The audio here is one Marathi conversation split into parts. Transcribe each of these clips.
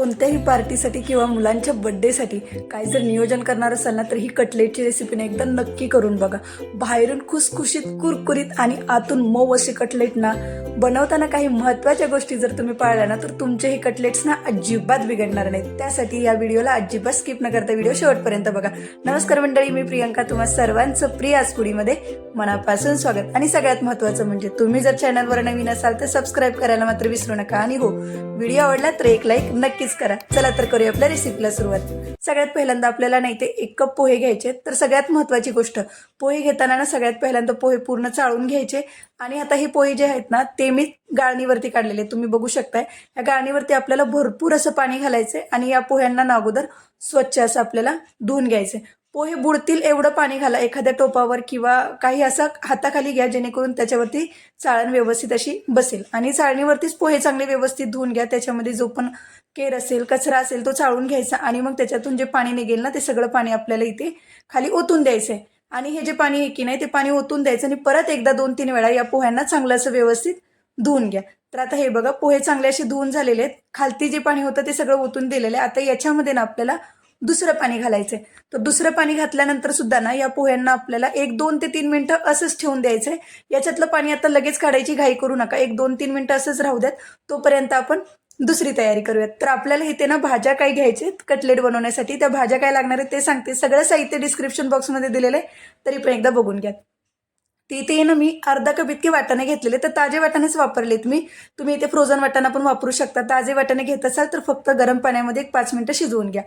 कोणत्याही पार्टीसाठी किंवा मुलांच्या बड्डेसाठी काय जर नियोजन करणार असाल ना तर ही कटलेटची रेसिपी ना एकदा नक्की करून बघा. बाहेरून खुसखुशीत कुरकुरीत आणि आतून मऊ असे कटलेट ना बनवताना काही महत्त्वाच्या गोष्टी जर तुम्ही पाळल्या ना तर तुमचे हे कटलेट्स ना अजिबात बिघडणार नाहीत. त्यासाठी या व्हिडिओला अजिबात स्किप न करता व्हिडिओ शेवटपर्यंत बघा. नमस्कार मंडळी मी प्रियंका तुम्हा सर्वांचं प्रिय आसपुडीमध्ये मनापासून स्वागत. आणि सगळ्यात महत्त्वाचं म्हणजे तुम्ही जर चॅनलवर नवीन असाल तर सबस्क्राईब करायला मात्र विसरू नका. आणि हो व्हिडिओ आवडला तर एक लाईक नक्कीच करा. चला तर करूया आपल्या रेसिपीला सुरुवात. सगळ्यात पहिल्यांदा आपल्याला नाही ते एक कप पोहे घ्यायचे. तर सगळ्यात महत्त्वाची गोष्ट पोहे घेताना ना सगळ्यात पहिल्यांदा पोहे पूर्ण चाळून घ्यायचे. आणि आता हे पोहे जे आहेत ना ते मी गाळणीवरती काढलेले तुम्ही बघू शकताय. या गाळणीवरती आपल्याला भरपूर असं पाणी घालायचं आणि या पोह्यांना ना अगोदर स्वच्छ असं आपल्याला धुवून घ्यायचे. पोहे बुडतील एवढं पाणी घाला एखाद्या टोपावर किंवा काही असं हाताखाली घ्या जेणेकरून त्याच्यावरती चाळण व्यवस्थित अशी बसेल. आणि चाळणीवरतीच पोहे चांगले व्यवस्थित धुवून घ्या. त्याच्यामध्ये जो पण केर असेल कचरा असेल तो चाळून घ्यायचा आणि मग त्याच्यातून जे पाणी निघेल ना ते सगळं पाणी आपल्याला इथे खाली ओतून द्यायचं आहे आणि हे जे पाणी आहे की नाही ते पाणी ओतून द्यायचं आणि परत एकदा दोन तीन वेळा या पोह्यांना चांगलं असं व्यवस्थित धुवून घ्या. तर आता हे बघा पोहे चांगले असे धुवून झालेले आहेत. खालती जे पाणी होतं ते सगळं ओतून दिलेलं आहे. आता याच्यामध्ये ना आपल्याला दुसरं पाणी घालायचंय. तर दुसरं पाणी घातल्यानंतर सुद्धा ना या पोह्यांना आपल्याला एक दोन ते तीन मिनिटं असंच ठेवून द्यायचंय. याच्यातलं पाणी आता लगेच काढायची घाई करू नका. एक दोन तीन मिनिटं असंच राहू द्यात. तोपर्यंत आपण दुसरी तयारी करूयात. तर आपल्याला इथे ना भाज्या काय घ्यायचे कटलेट बनवण्यासाठी. त्या भाज्या काय लागणार आहेत ते सांगते. सगळं साहित्य डिस्क्रिप्शन बॉक्समध्ये दिलेलं आहे. तरी पण एकदा बघून घ्या. ते ना मी अर्धा कप इतके वाटाणे घेतलेले तर ताजे वाटाणेच वापरलेत मी. तुम्ही इथे फ्रोझन वाटाणा पण वापरू शकता. ताजे वाटाणे घेत असाल तर फक्त गरम पाण्यामध्ये एक पाच मिनिटं शिजवून घ्या.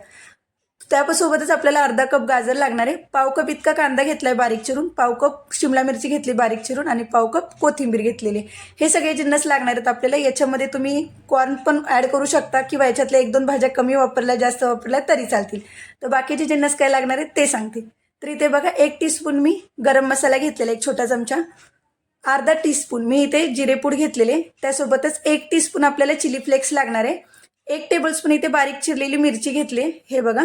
त्यासोबतच आपल्याला अर्धा कप गाजर लागणार आहे. पाव कप इतका कांदा घेतलाय बारीक चिरून. पाव कप शिमला मिरची घेतली बारीक चिरून आणि पाव कप कोथिंबीर घेतलेली. हे सगळे जिन्नस लागणार आहेत आपल्याला. याच्यामध्ये तुम्ही कॉर्न पण ॲड करू शकता किंवा याच्यातल्या एक दोन भाज्या कमी वापरल्या जास्त वापरल्या तरी चालतील. तर बाकीचे जिन्नस काय लागणार आहेत ते सांगतील तर इथे बघा एक टीस्पून मी गरम मसाला घेतलेला एक छोटा चमचा. अर्धा टीस्पून मी इथे जिरेपूड घेतलेले. त्यासोबतच एक टीस्पून आपल्याला चिली फ्लेक्स लागणार आहे. एक टेबलस्पून इथे बारीक चिरलेली मिरची घेतली. हे बघा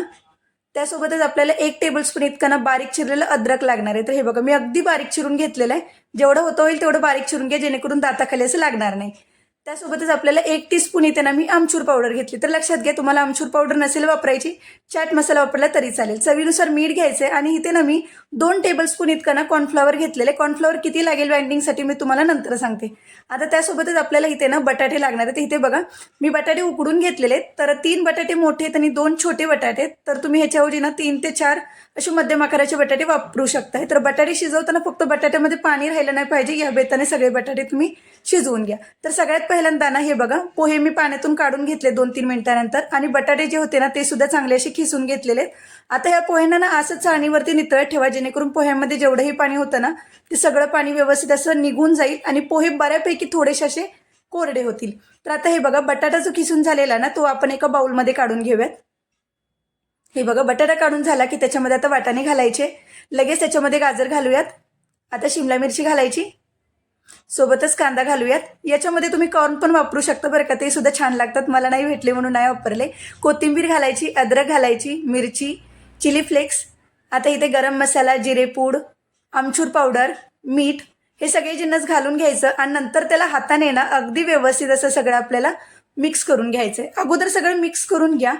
त्यासोबतच आपल्याला एक टेबलस्पून इतकं ना बारीक चिरलेलं अद्रक लागणार आहे. तर हे बघा मी अगदी बारीक चिरून घेतलेलं आहे. जेवढं होतं होईल तेवढं बारीक चिरून घ्या जेणेकरून दाताखाली असं लागणार नाही. त्यासोबतच आपल्याला एक टीस्पून इथे ना मी आमचूर पावडर घेतली. तर लक्षात घ्या तुम्हाला आमचूर पावडर नसेल वापरायची चाट मसाला वापरला तरी चालेल. चवीनुसार मीठ घ्यायचं आहे आणि इथे ना मी दोन टेबलस्पून इतकं ना कॉर्नफ्लॉवर घेतलेले कॉर्नफ्लॉवर किती लागेल बाइंडिंगसाठी मी तुम्हाला नंतर सांगते. आता त्यासोबतच आपल्याला इथे ना बटाटे लागणार आहेत. इथे बघा मी बटाटे उकडून घेतलेले आहेत. तर तीन बटाटे मोठे आहेत आणि दोन छोटे बटाटे आहेत. तर तुम्ही ह्याच्याऐवजी ना तीन ते चार असे मध्यम आकाराचे बटाटे वापरू शकताय. तर बटाटे शिजवताना फक्त बटाट्यामध्ये पाणी राहिलं नाही पाहिजे. या बेताने सगळे बटाटे तुम्ही शिजवून घ्या. तर सगळ्यात पहिल्यांदा ना हे बघा पोहे मी पाण्यातून काढून घेतले दोन तीन मिनिटानंतर आणि बटाटे जे होते ना ते सुद्धा चांगले असे खिसून घेतलेले. आहेत आता या पोह्यांना ना असं चाळणीवरती नितळत ठेवा जेणेकरून पोह्यांमध्ये जेवढंही पाणी होतं ना ते सगळं पाणी व्यवस्थित असं निघून जाईल आणि पोहे बऱ्यापैकी थोडेसे असे कोरडे होतील. तर आता हे बघा बटाटा जो खिसून झालेला ना तो आपण एका बाउलमध्ये काढून घेऊयात. हे बघा बटाटा काढून झाला की त्याच्यामध्ये आता वाटाणे घालायचे. लगेच त्याच्यामध्ये गाजर घालूयात. आता शिमला मिरची घालायची. सोबतच कांदा घालूयात. याच्यामध्ये तुम्ही कॉर्न पण वापरू शकता बरं का. ते सुद्धा छान लागतात. मला नाही भेटले म्हणून नाही वापरले. कोथिंबीर घालायची अद्रक घालायची मिरची चिली फ्लेक्स. आता इथे गरम मसाला जिरेपूड आमचूर पावडर मीठ हे सगळे जिन्नस घालून घ्यायचं आणि नंतर त्याला हाताने ना अगदी व्यवस्थित असं सगळं आपल्याला मिक्स करून घ्यायचं आहे अगोदर सगळं मिक्स करून घ्या.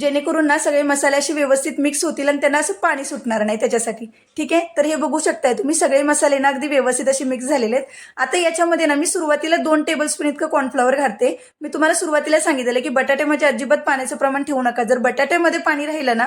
जेणेकरून ना सगळे मसाले असे व्यवस्थित मिक्स होतील आणि त्यांना असं पाणी सुटणार नाही त्याच्यासाठी. ठीक आहे? तर हे बघू शकताय तुम्ही सगळे मसाले ना अगदी व्यवस्थित असे मिक्स झालेले आहेत. आता याच्यामध्ये ना मी सुरुवातीला दोन टेबलस्पून इतकं कॉर्नफ्लॉवर घालते. मी तुम्हाला सुरुवातीला सांगितलं की बटाट्यामध्ये अजिबात पाण्याचं प्रमाण ठेवू नका. जर बटाट्यामध्ये पाणी राहिलं ना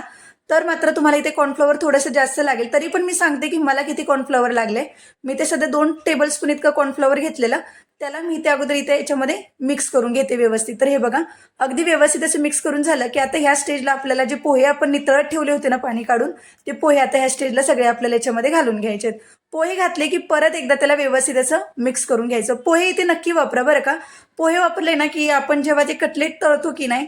तर मात्र तुम्हाला इथे कॉर्नफ्लॉवर थोडंसं जास्त लागेल. तरी पण मी सांगते की मला किती कॉर्नफ्लॉवर लागले. मी ते सध्या दोन टेबलस्पून इतकं कॉर्नफ्लॉवर घेतलेलं. त्याला मी ते अगोदर इथे याच्यामध्ये मिक्स करून घेते व्यवस्थित. तर हे बघा अगदी व्यवस्थित असं मिक्स करून झालं की आता ह्या स्टेजला आपल्याला जे पोहे आपण नितळत ठेवले होते ना पाणी काढून ते पोहे आता ह्या स्टेजला सगळे आपल्याला याच्यामध्ये घालून घ्यायचे आहेत. पोहे घातले की परत एकदा त्याला व्यवस्थित असं मिक्स करून घ्यायचं. पोहे इथे नक्की वापरा बरं का. पोहे वापरले ना की आपण जेव्हा ते कटलेट तळतो की नाही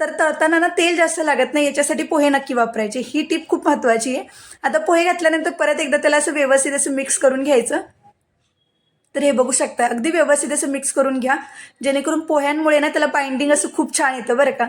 तर तळताना ना तेल जास्त लागत नाही याच्यासाठी पोहे नक्की वापरायचे. ही टीप खूप महत्त्वाची आहे. आता पोहे घातल्यानंतर परत एकदा त्याला असं व्यवस्थित असं मिक्स करून घ्यायचं. तर हे बघू शकता अगदी व्यवस्थित असं मिक्स करून घ्या. जेणेकरून पोह्यांमुळे ना त्याला बाइंडिंग असं खूप छान येतं बरं का.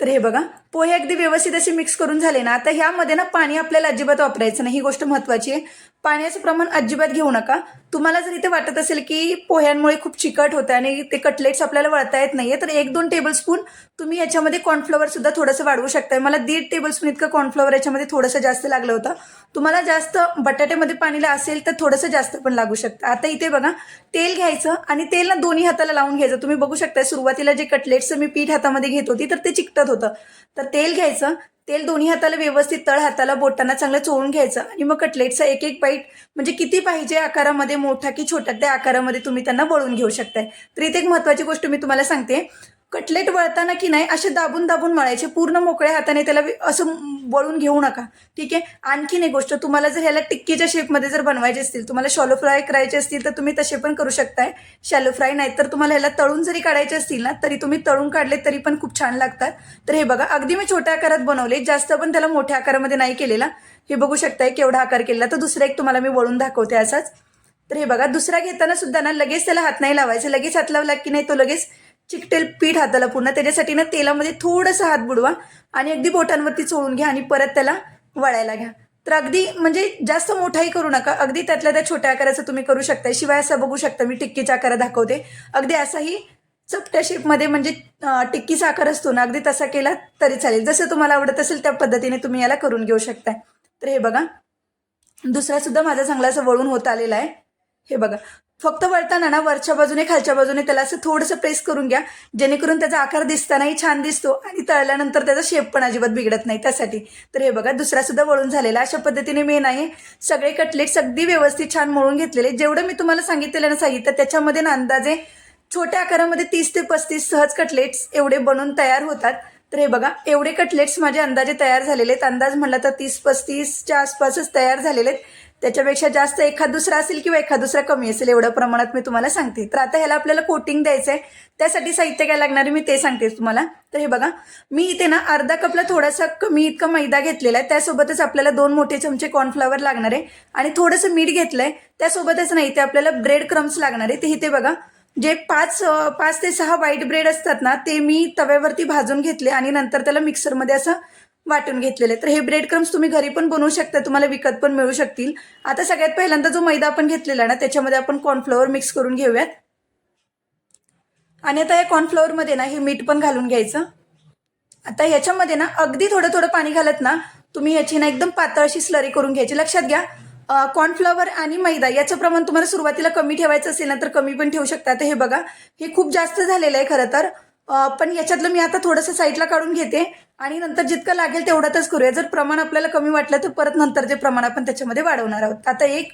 तर हे बघा पोहे अगदी व्यवस्थित असे मिक्स करून झाले ना आता ह्यामध्ये ना पाणी आपल्याला अजिबात वापरायचं नाही. ही गोष्ट महत्त्वाची आहे. पाण्याचं प्रमाण अजिबात घेऊ नका. तुम्हाला जर इथे वाटत असेल की पोह्यांमुळे खूप चिकट होतं आणि ते कटलेट्स आपल्याला वळता येत नाहीये तर एक दोन टेबलस्पून तुम्ही याच्यामध्ये कॉर्नफ्लॉवर सुद्धा थोडंसं वाढवू शकताय. मला दीड टेबलस्पून इतकं कॉर्नफ्लॉवर याच्यामध्ये थोडंसं जास्त लागलं होतं. तुम्हाला जास्त बटाट्यामध्ये पाणीला असेल तर थोडंसं जास्त पण लागू शकतं. आता इथे बघा तेल घ्यायचं आणि तेल ना दोन्ही हाताला लावून घ्यायचं. तुम्ही बघू शकता सुरुवातीला जे कटलेट्सचं मी पीठ हातामध्ये घेत होती तर ते चिकटत होतं. तर तेल घ्यायचं तेल दोन्ही हाताला व्यवस्थित तळ हाताला बोटांना चांगलं चोळून घ्यायचं आणि मग कटलेटचा एक एक बाईट म्हणजे किती पाहिजे आकारामध्ये मोठा की छोटा त्या आकारामध्ये तुम्ही त्यांना वळून घेऊ शकताय. तर इथे एक महत्त्वाची गोष्ट मी तुम्हाला सांगते. कटलेट वळताना की नाही असे दाबून दाबून मळायचे. पूर्ण मोकळ्या हाताने त्याला असं वळून घेऊ नका. ठीक आहे? आणखीन एक गोष्ट तुम्हाला जर ह्याला टिक्कीच्या शेपमध्ये जर बनवायचे असतील तुम्हाला शॉलो फ्राय करायचे असतील तर तुम्ही तसे पण करू शकताय. शॅलो फ्राय नाही तर तुम्हाला ह्याला तळून जरी काढायचे असतील ना तरी तुम्ही तळून काढले तरी पण खूप छान लागतात. तर हे बघा अगदी मी छोट्या आकारात बनवले जास्त पण त्याला मोठ्या आकारामध्ये नाही केलेला. हे बघू शकताय केवढा आकार केलेला. तर दुसरा एक तुम्हाला मी वळून दाखवते असाच. तर हे बघा दुसरा घेताना सुद्धा ना लगेच त्याला हात नाही लावायचं. लगेच हात लावला की नाही तो लगेच चिकटेल पीठ हाताला पूर्ण. त्याच्यासाठी ना तेलामध्ये थोडंसं हात बुडवा आणि अगदी बोटांवरती चोळून घ्या आणि परत त्याला वळायला घ्या. तर अगदी म्हणजे जास्त मोठाही करू नका. अगदी त्यातल्या त्या छोट्या आकाराचं तुम्ही करू शकता शिवाय असं बघू शकता मी टिक्कीचा आकार दाखवते. अगदी असाही चपट्या शेपमध्ये म्हणजे टिक्कीचा आकार असतो ना अगदी तसा केला तरी चालेल. जसं तुम्हाला आवडत असेल त्या पद्धतीने तुम्ही याला करून घेऊ शकताय. तर हे बघा. दुसरा सुद्धा माझा चांगला असं वळून होत आलेला आहे. हे बघा. फक्त वळताना ना वरच्या बाजूने खालच्या बाजूने त्याला असं थोडंसं प्रेस करून घ्या. जेणेकरून त्याचा आकार दिसतानाही छान दिसतो आणि तळल्यानंतर त्याचा शेप पण अजिबात बिघडत नाही त्यासाठी. तर हे बघा दुसरा सुद्धा वळून झालेला अशा पद्धतीने मेन आहे. सगळे कटलेट्स अगदी व्यवस्थित छान मळून घेतलेले. जेवढं मी तुम्हाला सांगितलेलं ना सांगितलं त्याच्यामध्ये ना अंदाजे छोट्या आकारामध्ये तीस ते पस्तीस सहज कटलेट्स एवढे बनून तयार होतात. तर हे बघा एवढे कटलेट्स माझे अंदाजे तयार झालेले आहेत. अंदाज म्हणला तर तीस पस्तीसच्या आसपासच तयार झालेले आहेत. त्याच्यापेक्षा जास्त एखाद दुसरा असेल किंवा एखाद दुसरा कमी असेल एवढ्या प्रमाणात मी तुम्हाला सांगते. तर आता ह्याला आपल्याला कोटिंग द्यायचं आहे त्यासाठी साहित्य काय लागणार आहे मी ते सांगते तुम्हाला. तर हे बघा मी इथे ना अर्धा कपला थोडासा कमी इतका मैदा घेतलेला आहे. त्यासोबतच आपल्याला दोन मोठे चमचे कॉर्नफ्लॉवर लागणार आहे. आणि थोडंसं मीठ घेतलंय. त्यासोबतच नाही ते आपल्याला ब्रेड क्रम्स लागणार आहे. ते इथे बघा जे पाच पाच ते सहा व्हाईट ब्रेड असतात ना ते मी तव्यावरती भाजून घेतले आणि नंतर त्याला मिक्सरमध्ये असं वाटून घेतलेले. तर हे ब्रेड क्रम्स तुम्ही घरी पण बनवू शकता तुम्हाला विकत पण मिळू शकतील. आता सगळ्यात पहिल्यांदा जो मैदा आपण घेतलेला ना त्याच्यामध्ये आपण कॉर्नफ्लॉवर मिक्स करून घेऊयात. आणि आता या कॉर्नफ्लॉवरमध्ये ना हे मीठ पण घालून घ्यायचं. आता याच्यामध्ये ना अगदी थोडं थोडं पाणी घालत ना तुम्ही याची ना एकदम पातळ अशी स्लरी करून घ्यायची. लक्षात घ्या कॉर्नफ्लॉवर आणि मैदा याचं प्रमाण तुम्हाला सुरुवातीला कमी ठेवायचं असेल ना तर कमी पण ठेवू शकता. आता हे बघा हे खूप जास्त झालेलं आहे खरं तर. पण याच्यातलं मी आता थोडंसं साईडला काढून घेते आणि नंतर जितकं लागेल तेवढ्यातच करूया. जर प्रमाण आपल्याला कमी वाटलं तर परत नंतर जे प्रमाण आपण त्याच्यामध्ये वाढवणार आहोत. आता एक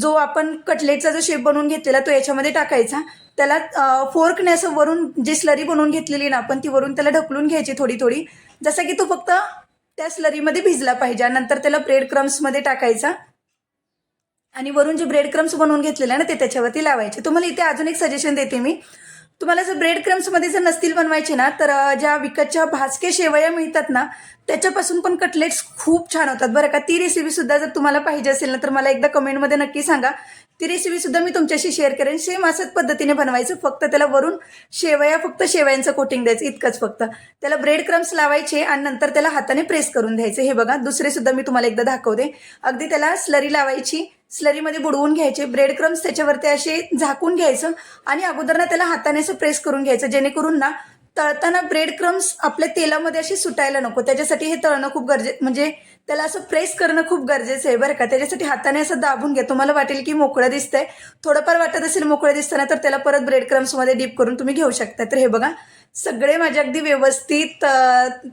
जो आपण कटलेटचा जो शेप बनवून घेतलेला तो याच्यामध्ये टाकायचा. त्याला फोर्कने असं वरून जी स्लरी बनवून घेतलेली ना आपण ती वरून त्याला ढकलून घ्यायची थोडी थोडी जसं की तो फक्त त्या स्लरीमध्ये भिजला पाहिजे नंतर त्याला ब्रेड क्रम्समध्ये टाकायचा. आणि वरून जे ब्रेड क्रम्स बनवून घेतलेले आहे ना ते त्याच्यावरती लावायचे. तुम्हाला इथे अजून एक सजेशन देते मी. तुम्हाला जर ब्रेड क्रम्समध्ये जर नसतील बनवायचे ना तर ज्या विकतच्या भाजके शेवया मिळतात ना त्याच्यापासून पण कटलेट्स खूप छान होतात. बरं का? ती रेसिपी सुद्धा जर तुम्हाला पाहिजे असेल ना तर मला एकदा कमेंटमध्ये नक्की सांगा. ती रेसिपी सुद्धा मी तुमच्याशी शेअर करेन. सेम असंच पद्धतीने बनवायचं. फक्त त्याला वरून शेवया फक्त शेवयांचं कोटिंग द्यायचं. इतकंच फक्त. त्याला ब्रेड क्रम्स लावायचे आणि नंतर त्याला हाताने प्रेस करून द्यायचे. हे बघा दुसरे सुद्धा मी तुम्हाला एकदा दाखवते. अगदी त्याला स्लरी लावायची. स्लरीमध्ये बुडवून घ्यायचे ब्रेड क्रम्स त्याच्यावरती असे झाकून घ्यायचं आणि अगोदर ना त्याला हाताने असं प्रेस करून घ्यायचं जेणेकरून ना तळताना ब्रेड क्रम्स आपल्या तेलामध्ये असे सुटायला नको. त्याच्यासाठी हे तळणं खूप गरजे म्हणजे त्याला असं प्रेस करणं खूप गरजेचं आहे बरं का. त्याच्यासाठी हाताने असं दाबून घ्या. तुम्हाला वाटेल की मोकळं दिसतंय. थोडंफार वाटत असेल मोकळं दिसताना तर त्याला परत ब्रेड क्रम्समध्ये डीप करून तुम्ही घेऊ शकता. तर हे बघा सगळे माझे अगदी व्यवस्थित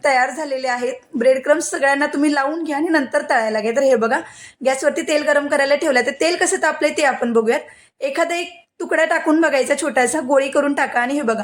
तयार झालेले आहेत. ब्रेड क्रम्स सगळ्यांना तुम्ही लावून घ्या आणि नंतर तळायला घ्या. तर हे बघा गॅसवरती तेल गरम करायला ठेवलं तर तेल कसं तापलंय ते आपण बघूयात. एखादा एक तुकडा टाकून बघायचा छोटासा गोळी करून टाका आणि हे बघा.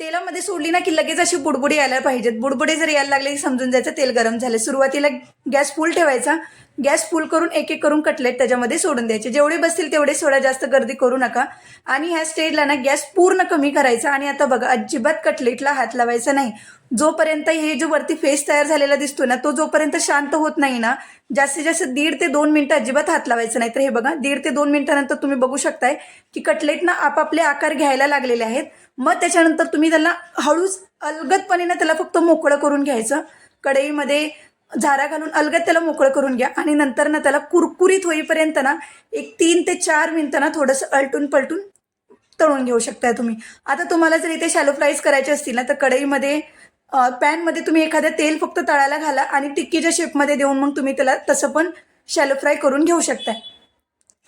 तेलामध्ये सोडली ना की लगेच अशी बुडबुडी यायला पाहिजेत. बुडबुडे जर यायला लागले की समजून जायचं तेल गरम झाले. सुरुवातीला गॅस फुल ठेवायचा. गॅस फुल करून एक एक करून कटलेट त्याच्यामध्ये सोडून द्यायचे. जेवढे बसतील तेवढे सोडा जास्त गर्दी करू नका. आणि ह्या स्टेजला ना गॅस पूर्ण कमी करायचा. आणि आता बघा अजिबात कटलेटला हात लावायचा नाही. जोपर्यंत हे जो वरती फेस तयार झालेला दिसतो ना तो जोपर्यंत शांत होत नाही ना जास्तीत जास्त दीड ते दोन मिनिटं अजिबात हात लावायचं नाही. तर हे बघा दीड ते दोन मिनिटानंतर तुम्ही बघू शकताय की कटलेट ना आपापले आकार घ्यायला लागलेले आहेत. मग त्याच्यानंतर तुम्ही त्याला हळूच अलगदपणे ना त्याला फक्त मोकळं करून घ्यायचं. कढईमध्ये झारा घालून अलगद त्याला मोकळं करून घ्या. आणि नंतर ना त्याला कुरकुरीत होईपर्यंत ना एक तीन ते चार मिनटं ना थोडंसं अलटून पलटून तळून घेऊ शकताय तुम्ही. आता तुम्हाला जर इथे शॅलो फ्राईज करायचे असतील ना तर कढईमध्ये पॅनमध्ये तुम्ही एखादं तेल फक्त तळायला घाला आणि टिक्कीच्या शेपमध्ये देऊन मग तुम्ही त्याला तसं पण शॅलो फ्राय करून घेऊ शकताय.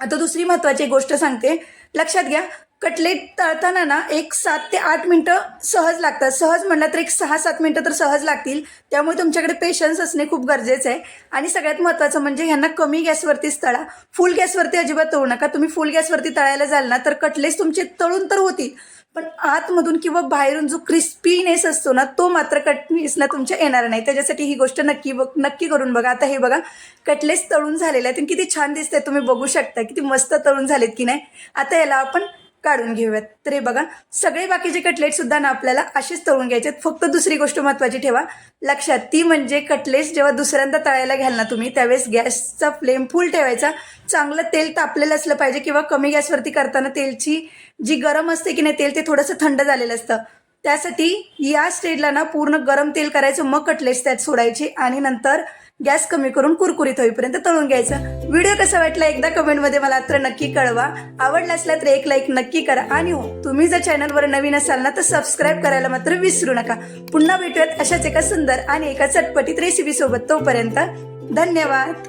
आता दुसरी महत्त्वाची गोष्ट सांगते. लक्षात घ्या कटलेट तळताना ना एक सात ते आठ मिनटं सहज लागतात. सहज म्हटलं तर एक सहा सात मिनटं तर सहज लागतील. त्यामुळे तुमच्याकडे पेशन्स असणे खूप गरजेचं आहे. आणि सगळ्यात महत्त्वाचं म्हणजे ह्यांना कमी गॅसवरतीच तळा. फुल गॅसवरती अजिबात तळू नका. तुम्ही फुल गॅसवरती तळायला जाल ना तर कटलेट्स तुमचे तळून तर होतील. पण आतमधून किंवा बाहेरून जो क्रिस्पीनेस असतो ना तो मात्र कटलेट्सला तुमच्या येणार नाही. त्याच्यासाठी ही गोष्ट नक्की बघ नक्की करून बघा. आता हे बघा कटलेट्स तळून झालेले आहेत. आणि किती छान दिसतंय. तुम्ही बघू शकता किती मस्त तळून झालेत की नाही. आता याला आपण काढून घेऊयात. तरी बघा सगळे बाकीचे कटलेट सुद्धा ना आपल्याला असेच तळून घ्यायचे आहेत. फक्त दुसरी गोष्ट महत्त्वाची ठेवा. लक्षात ती म्हणजे कटलेट्स जेव्हा दुसऱ्यांदा तळायला घ्याल ना तुम्ही त्यावेळेस गॅसचा फ्लेम फुल ठेवायचा. चांगलं तेल तापलेलं असलं पाहिजे किंवा कमी गॅसवरती करताना तेलची जी गरम असते की नाही तेल ते थोडंसं थंड झालेलं असतं. त्यासाठी या स्टेजला ना पूर्ण गरम तेल करायचं मग कटलेट्स त्यात सोडायचे आणि नंतर गॅस कमी करून कुरकुरीत होईपर्यंत तळून घ्यायचं. व्हिडिओ कसा वाटला एकदा कमेंटमध्ये मला तर नक्की कळवा. आवडला असला तर एक लाईक नक्की करा. आणि हो तुम्ही जर चॅनलवर नवीन असाल ना तर सबस्क्राईब करायला मात्र विसरू नका. पुन्हा भेटूयात अशाच एका सुंदर आणि एका चटपटीत रेसिपी सोबत तोपर्यंत धन्यवाद.